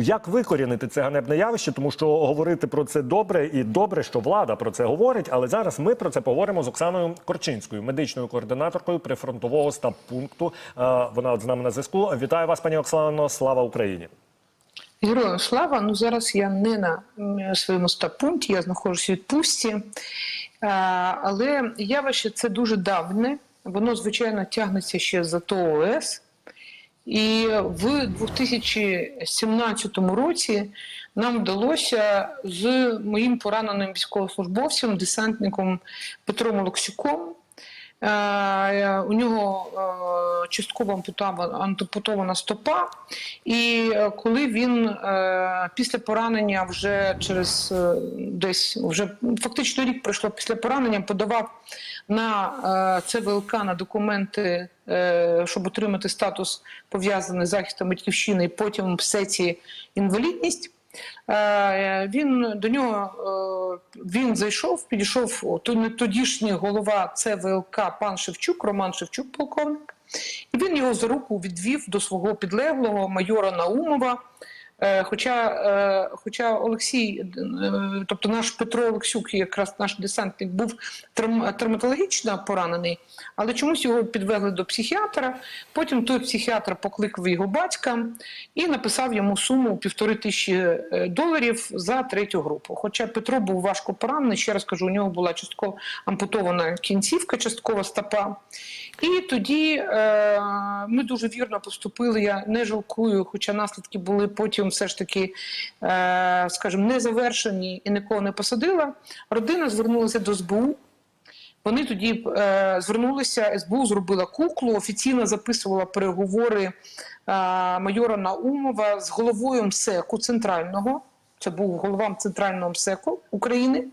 Як викорінити це ганебне явище, тому що говорити про це добре і добре, що влада про це говорить. Але зараз ми про це поговоримо з Оксаною Корчинською, медичною координаторкою прифронтового стаб-пункту. Е, Вона от з нами на зв'язку. Вітаю вас, пані Оксано. Слава Україні! Героям слава. Ну зараз я не на своєму стаб-пункті, я знаходжусь у відпустці. А, але явище це дуже давне. Воно, звичайно, тягнеться ще за ТОС. І в 2017 році нам вдалося з моїм пораненим військовослужбовцем, десантником Петром Олексюком. Е, У нього е, частково ампутова- ампутована стопа, і е, коли він е, після поранення вже через е, десь вже фактично рік пройшло після поранення, подавав на е, ЦВЛК на документи, е, щоб отримати статус пов'язаний з захистом батьківщини, і потім в сеці інвалідність. Е, Він до нього е, він зайшов, підійшов тодішній голова ЦВЛК пан Шевчук, Роман Шевчук, полковник, і він його за руку відвів до свого підлеглого майора Наумова. Е, Хоча, е, хоча Олексій, е, тобто наш Петро Олексюк, якраз наш десантник, був травм- травматологічно поранений, але чомусь його підвезли до психіатра. Потім той психіатр покликав його батька і написав йому суму півтори тисячі доларів за третю групу. Хоча Петро був важко поранений, ще раз кажу, у нього була частково ампутована кінцівка, часткова стопа. І тоді е, ми дуже вірно поступили. Я не жалкую, хоча наслідки були потім все ж таки, е, скажімо, не завершені і нікого не посадила. Родина звернулася до СБУ. Вони тоді е, звернулися, СБУ зробила куклу, офіційно записувала переговори е, майора Наумова з головою МСЕКу центрального. Це був голова центрального МСЕКу України.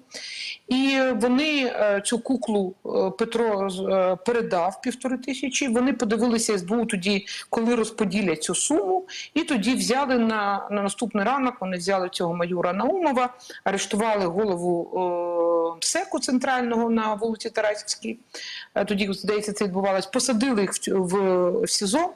І вони е, цю куклу е, Петро е, передав півтори тисячі. Вони подивилися СБУ тоді, коли розподілять цю суму, і тоді взяли на, на наступний ранок. Вони взяли цього майора Наумова, арештували голову МСЕКу центрального на вулиці Тарасівській. Тоді здається, це відбувалось. Посадили їх в, в, в СІЗО.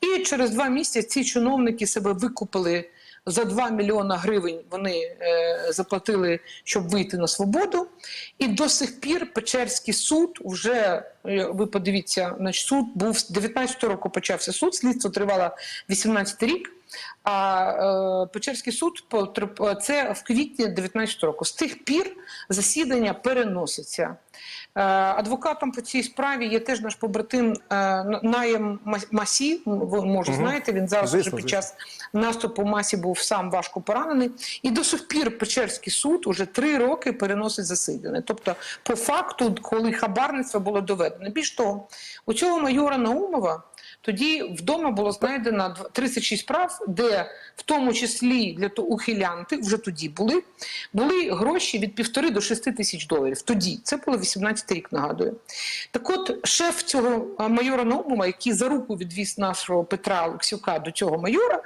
І через два місяці ці чиновники себе викупили за 2 мільйона гривень. Вони е, заплатили, щоб вийти на свободу. І до сих пір Печерський суд вже е, ви подивіться, значить, суд був з 19 року почався суд, слідство тривало 18 рік. А е, Печерський суд це в квітні 19 року. З тих пір засідання переноситься. Е, Адвокатом по цій справі є теж наш побратим е, Наєм Масі. Ви може знаєте, він зараз вже під час наступу Масі був сам важко поранений. І до сих пір Печерський суд уже три роки переносить засідання. Тобто, по факту, коли хабарництво було доведено. Більш того, у цього майора Наумова тоді вдома було знайдено 36 справ, де в тому числі для ухилянти вже тоді були, були гроші від півтори до шести тисяч доларів. Тоді це було 18 рік, нагадую. Так от, шеф цього майора Наумова, який за руку відвіз нашого Петра Олексюка до цього майора,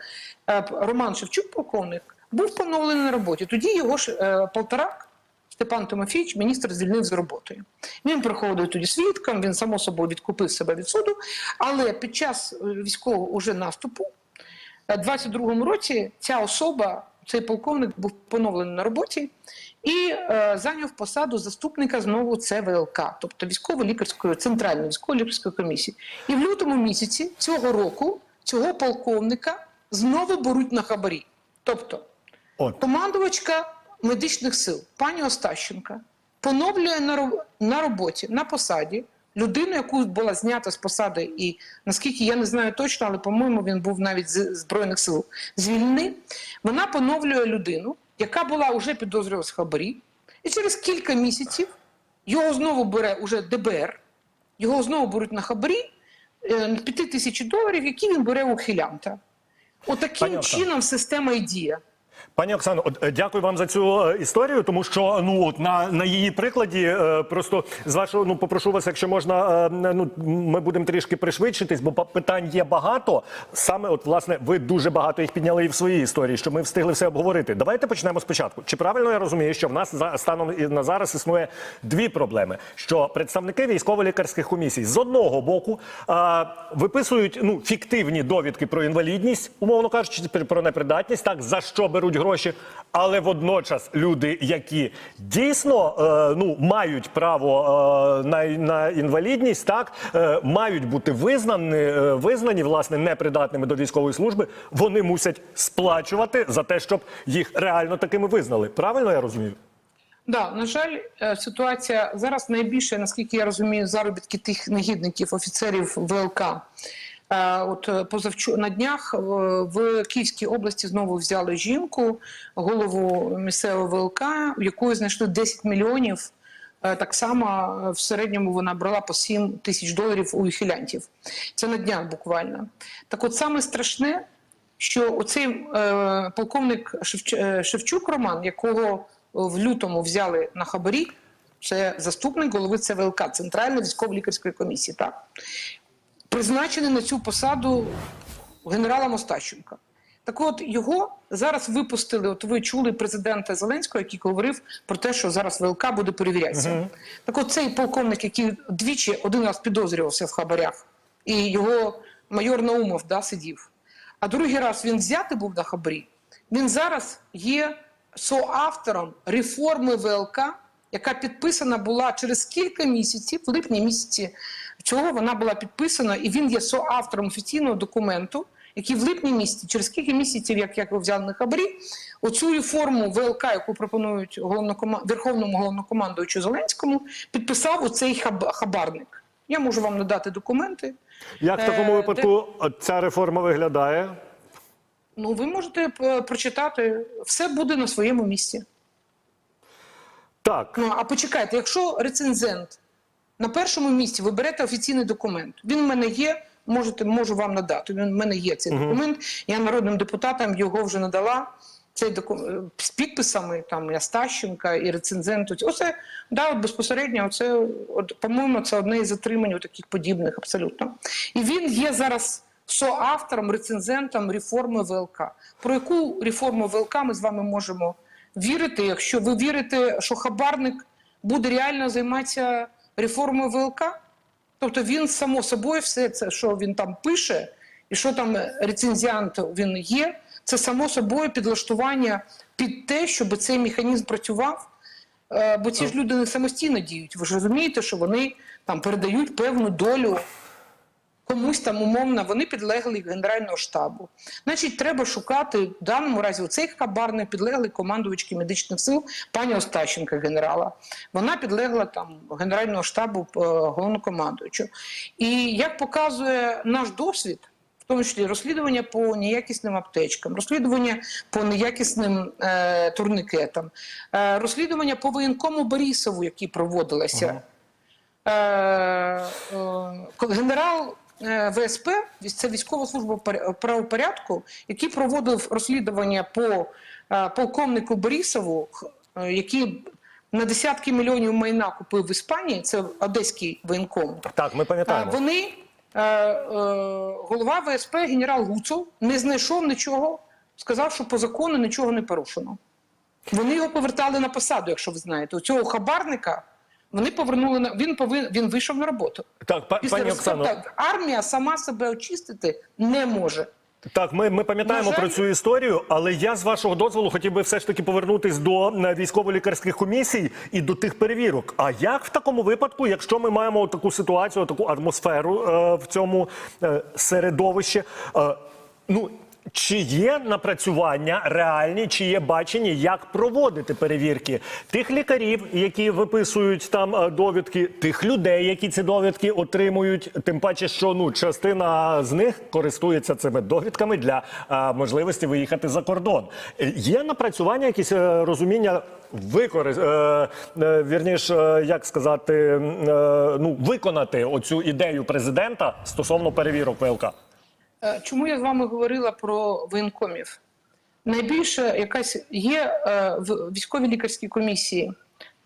е, Роман Шевчук, полковник, був поновлений на роботі. Тоді його ж е, полторак. Степан Тимофійович, міністр звільнив з роботою. Він приходив тоді свідком, він само собою відкупив себе від суду. Але під час е, військового уже наступу, е, 22-му році, ця особа, цей полковник, був поновлений на роботі і е, зайняв посаду заступника знову ЦВЛК, тобто військово-лікарської центральної військово-лікарської комісії. І в лютому місяці цього року цього полковника знову беруть на хабарі. Тобто От командувачка медичних сил пані Остащенка поновлює на, роботі, на посаді людину, яку була знята з посади, і наскільки я не знаю точно, але по-моєму він був навіть з Збройних сил звільнений. Вона поновлює людину, яка була вже підозрювалась в хабарі, і через кілька місяців його знову бере уже ДБР, його знову беруть на хабарі е, на 5 тисяч доларів, які він бере у хилянта. Пані Отаким чином система і діє. Пані Оксано, е, дякую вам за цю е, історію, тому що ну от на, на її прикладі е, просто з вашого ну попрошу вас, якщо можна, е, ну ми будемо трішки пришвидшитись, бо питань є багато. Саме от власне ви дуже багато їх підняли і в своїй історії, щоб ми встигли все обговорити. Давайте почнемо спочатку. Чи правильно я розумію, що в нас за станом на зараз існує дві проблеми: що представники військово-лікарських комісій з одного боку е, виписують ну фіктивні довідки про інвалідність, умовно кажучи, про непридатність, так за що беруть гроші, але водночас люди, які дійсно е, ну мають право е, на, на інвалідність, так е, мають бути визнані, е, визнані власне непридатними до військової служби, вони мусять сплачувати за те, щоб їх реально такими визнали. Правильно я розумію? Да, на жаль, е, ситуація зараз найбільше, наскільки я розумію, заробітки тих негідників, офіцерів ВЛК. Е, От е, позавчу на днях е, в Київській області знову взяли жінку, голову місцевого ВЛК, в якої знайшли 10 мільйонів. Так само в середньому вона брала по 7 тисяч доларів у ухилянтів. Це на днях буквально. Так, от саме страшне, що оцей е, полковник Шевч... Шевчук Роман, якого в лютому взяли на хабарі, це заступник голови ЦВЛК, Центральної військово-лікарської комісії, так, призначений на цю посаду генерала Мостащенка. Так от його зараз випустили. От ви чули президента Зеленського, який говорив про те, що зараз ВЛК буде перевірятися. Так от цей полковник, який двічі один раз підозрювався в хабарях, і його майор Наумов да, сидів. А другий раз він взятий був на хабарі. Він зараз є соавтором реформи ВЛК, яка підписана була через кілька місяців, в липні місяці цього вона була підписана, і він є соавтором офіційного документу, який в липні місяці, через кілька місяців, як, як ви взяли на хабарі, оцю реформу ВЛК, яку пропонують головнокома... Верховному головнокомандуючу Зеленському, підписав оцей хаб... хабарник. Я можу вам надати документи. Як в такому Е, випадку ця реформа виглядає? Ну, ви можете е, прочитати, все буде на своєму місці. Так. Ну, а почекайте, якщо рецензент на першому місці ви берете офіційний документ, він в мене є, можете, можу вам надати. Він в мене є цей документ. Я народним депутатам його вже надала. Цей документ з підписами там і Астащенка, і рецензенту. Оце да, от безпосередньо. Це от, по-моєму, це одне із затримань таких подібних абсолютно. І він є зараз соавтором, рецензентом реформи ВЛК. Про яку реформу ВЛК ми з вами можемо вірити, якщо ви вірите, що хабарник буде реально займатися реформою ВЛК? Тобто він само собою все це, що він там пише, і що там рецензіант він є, це само собою підлаштування під те, щоб цей механізм працював. Е, Бо ці ж люди не самостійно діють. Ви ж розумієте, що вони там передають певну долю комусь там умовно, вони підлегли Генерального штабу. Значить, треба шукати в даному разі цей хабарний підлеглий командувачки медичних сил пані Остащенка, генерала. Вона підлегла там Генерального штабу е, головнокомандуючого. І як показує наш досвід, в тому числі розслідування по неякісним аптечкам, розслідування по неякісним е, турникетам, е, розслідування по воєнкому Борисову, які проводилися. Е, е, генерал ВСП, це військова служба правопорядку, який проводив розслідування по е, полковнику Борисову, х- е, який на десятки мільйонів майна купив в Іспанії, це одеський воєнком. Так, ми пам'ятаємо. Вони, е, е, голова ВСП, генерал Гуцул, не знайшов нічого, сказав, що по закону нічого не порушено. Вони його повертали на посаду, якщо ви знаєте. У цього хабарника вони повернули на він повин він вийшов на роботу. Так, па- пані Оксано, армія сама себе очистити не може. Так, ми, ми пам'ятаємо жаль- про цю історію, але я з вашого дозволу хотів би все ж таки повернутись до е, військово-лікарських комісій і до тих перевірок. А як в такому випадку, якщо ми маємо таку ситуацію, таку атмосферу е, в цьому е, середовищі, е, ну. Чи є напрацювання реальні, чи є бачення, як проводити перевірки тих лікарів, які виписують там е, довідки, тих людей, які ці довідки отримують, тим паче, що ну частина з них користується цими довідками для е, можливості виїхати за кордон. Е, Є напрацювання, якісь розуміння використ, е, вірніш, як сказати, е, ну виконати оцю ідею президента стосовно перевірок ВЛК. Е, Чому я з вами говорила про воєнкомів? найбільше якась є е, в військовій лікарській комісії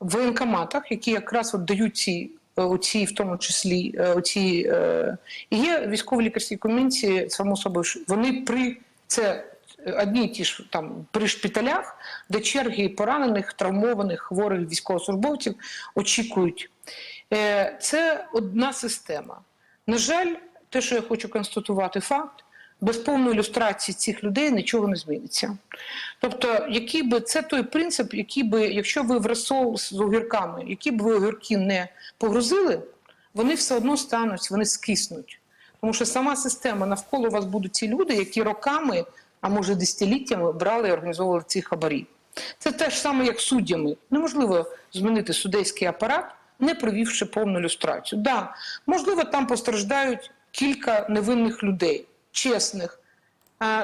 в воєнкоматах, які якраз от дають ці. е, Оці, в тому числі, е, оці е, є військові лікарські комісії, само собою, вони при це одні ті ж там при шпиталях, де черги поранених, травмованих, хворих військовослужбовців очікують. Е, Це одна система. На жаль, те, що я хочу констатувати, факт. Без повної ілюстрації цих людей нічого не зміниться. Тобто, який би це той принцип, який би, якщо ви в розсол з огірками, які б ви огірки не погрузили, вони все одно стануть, вони скиснуть. Тому що сама система навколо вас будуть ті люди, які роками, а може десятиліттями брали і організовували ці хабарі. Це те ж саме, як суддями. Неможливо змінити судейський апарат, не провівши повну люстрацію. Да, можливо, там постраждають кілька невинних людей, чесних.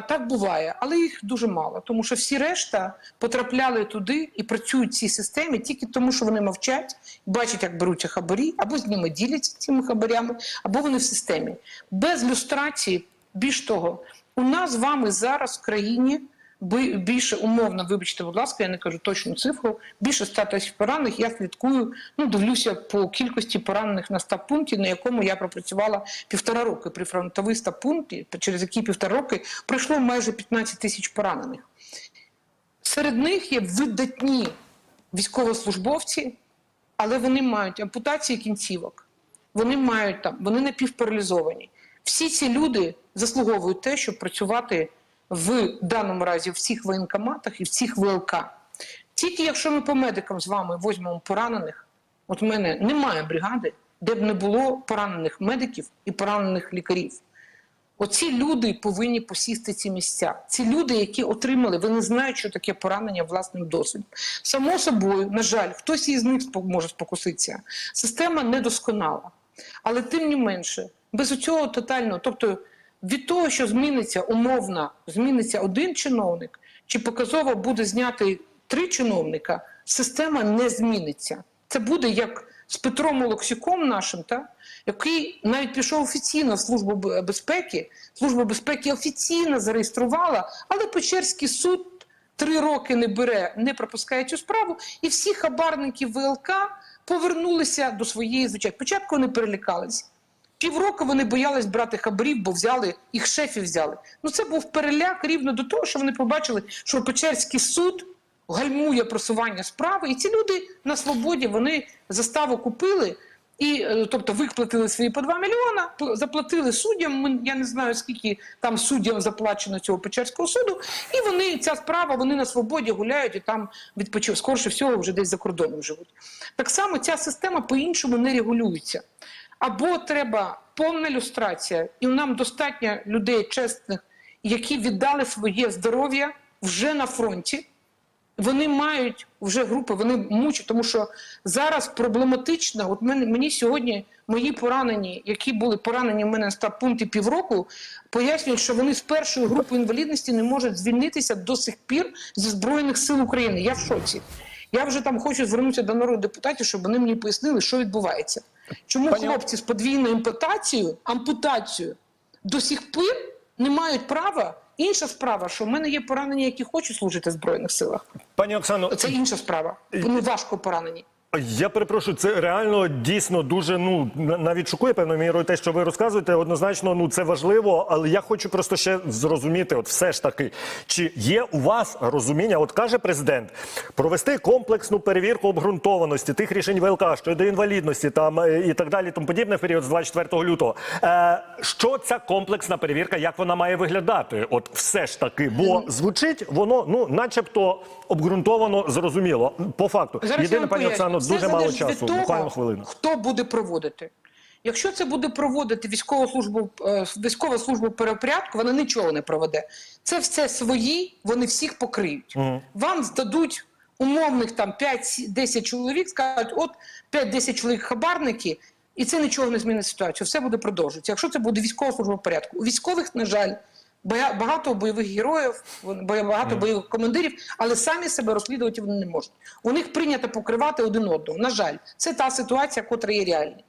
Так буває, але їх дуже мало, тому що всі решта потрапляли туди і працюють в цій системі тільки тому, що вони мовчать, бачать, як беруться хабарі, або з ними діляться цими хабарями, або вони в системі. Без люстрації, більш того, у нас з вами зараз в країні більше умовно, вибачте, будь ласка, я не кажу точну цифру, більше 100 тисяч поранених. Я слідкую, ну дивлюся по кількості поранених на стаб-пункті, на якому я пропрацювала півтора роки при фронтовий стаб-пункті, через які півтора роки пройшло майже 15 тисяч поранених. Серед них є видатні військовослужбовці, але вони мають ампутації кінцівок, вони мають там, вони напівпаралізовані. Всі ці люди заслуговують те, щоб працювати в даному разі в всіх воєнкоматах і в всіх ВЛК. Тільки якщо ми по медикам з вами візьмемо поранених, от в мене немає бригади, де б не було поранених медиків і поранених лікарів. Оці люди повинні посісти ці місця. Ці люди, які отримали, вони знають, що таке поранення власним досвідом. Само собою, на жаль, хтось із них може спокуситися. Система недосконала. Але тим не менше, без цього тотального, тобто від того, що зміниться умовно, зміниться один чиновник, чи показово буде зняти три чиновника, система не зміниться. Це буде як з Петром Олексюком нашим, та, який навіть пішов офіційно в Службу безпеки. Служба безпеки офіційно зареєструвала, але Печерський суд три роки не бере, не пропускає цю справу, і всі хабарники ВЛК повернулися до своєї звичайки. Спочатку вони перелякались. Півроку вони боялись брати хабарів, бо взяли їх шефів взяли. Ну це був переляк рівно до того, що вони побачили, що Печерський суд гальмує просування справи, і ці люди на свободі вони заставу купили. І, е, тобто, виплатили свої по 2 мільйона, заплатили суддям. Я не знаю, скільки там суддям заплачено цього Печерського суду. І вони, ця справа, вони на свободі гуляють і там відпочив. Скорше всього, вже десь за кордоном живуть. Так само ця система по-іншому не регулюється. Або треба повна люстрація, і нам достатньо людей чесних, які віддали своє здоров'я вже на фронті. Вони мають вже групи, вони мучать, тому що зараз проблематично. От мені, мені сьогодні мої поранені, які були поранені в мене на стаб-пункті півроку, пояснюють, що вони з першої групи інвалідності не можуть звільнитися до сих пір зі Збройних сил України. Я в шоці. Я вже там хочу звернутися до народних депутатів, щоб вони мені пояснили, що відбувається. Чому Пані- хлопці з подвійною ампутацією, ампутацією до сих пір не мають права. Інша справа, що в мене є поранені, які хочуть служити в Збройних силах. Пані Оксано, Це інша справа. Вони важко поранені. Я перепрошую, це реально дійсно дуже ну навіть шокує певною мірою те, що ви розказуєте. Однозначно, ну це важливо, але я хочу просто ще зрозуміти, от все ж таки, чи є у вас розуміння? От каже президент, провести комплексну перевірку обґрунтованості тих рішень ВЛК щодо інвалідності там е, і так далі, тому подібне в період з 24 лютого. Е, що ця комплексна перевірка, як вона має виглядати? От все ж таки, бо звучить воно, ну, начебто, обґрунтовано, зрозуміло. По факту, єдине, пані. Оксано, Все дуже мало залежить від часу, того, буквально хвилину. Хто буде проводити? Якщо це буде проводити військова служба, е, військова служба перепорядку, вона нічого не проведе. Це все свої, вони всіх покриють. Вам здадуть умовних там 5-10 чоловік, скажуть, от 5-10 чоловік хабарники, і це нічого не змінить ситуацію. Все буде продовжуватися. Якщо це буде військова служба порядку, у військових, на жаль, багато бойових героїв, багато бойових командирів, але самі себе розслідувати вони не можуть. У них прийнято покривати один одного. На жаль, це та ситуація, котра є реальна.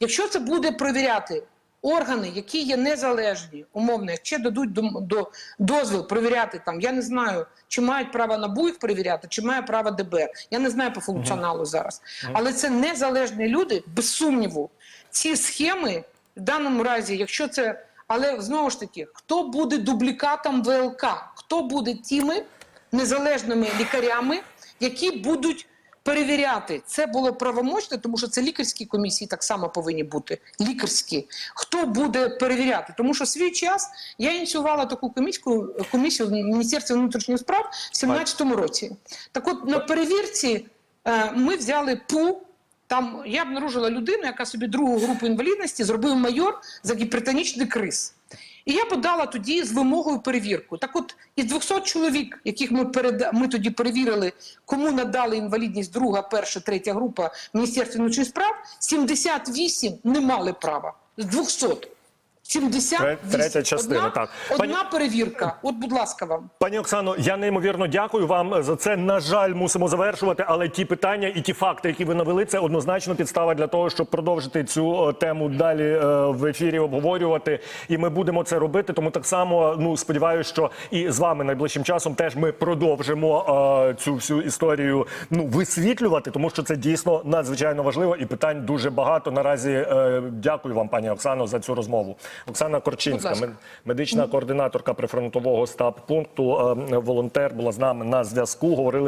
Якщо це буде провіряти органи, які є незалежні, умовно, якщо дадуть до, до дозвіл перевіряти там, я не знаю, чи мають право НАБУ їх перевіряти, чи має право ДБР. Я не знаю по функціоналу зараз. Але це незалежні люди, без сумніву. Ці схеми в даному разі, якщо це. Але знову ж таки, хто буде дублікатом ВЛК? Хто буде тими незалежними лікарями, які будуть перевіряти? Це було правомочно, тому що це лікарські комісії так само повинні бути. Лікарські. Хто буде перевіряти? Тому що свій час я ініціювала таку комісію, комісію в Міністерстві внутрішніх справ в 2017 році. Так от на перевірці е, ми взяли ПУ. Там я обнаружила людину, яка собі другу групу інвалідності зробив майор за гіпертонічний криз. І я подала тоді з вимогою перевірку. Так от із 200 чоловік, яких ми переда... ми тоді перевірили, кому надали інвалідність друга, перша, третя група в Міністерстві внутрішніх справ, 78 не мали права з 200. 78. Третя частина, одна, так. Одна Пані- перевірка. От, будь ласка, вам. Пані Оксано, я неймовірно дякую вам за це. На жаль, мусимо завершувати. Але ті питання і ті факти, які ви навели, це однозначно підстава для того, щоб продовжити цю е, тему далі е, в ефірі обговорювати. І ми будемо це робити. Тому так само ну сподіваюся, що і з вами найближчим часом теж ми продовжимо е, цю всю історію ну висвітлювати, тому що це дійсно надзвичайно важливо і питань дуже багато. Наразі е, дякую вам, пані Оксано, за цю розмову. Оксана Корчинська, медична координаторка прифронтового стаб пункту, е, волонтер, була з нами на зв'язку. Говорили.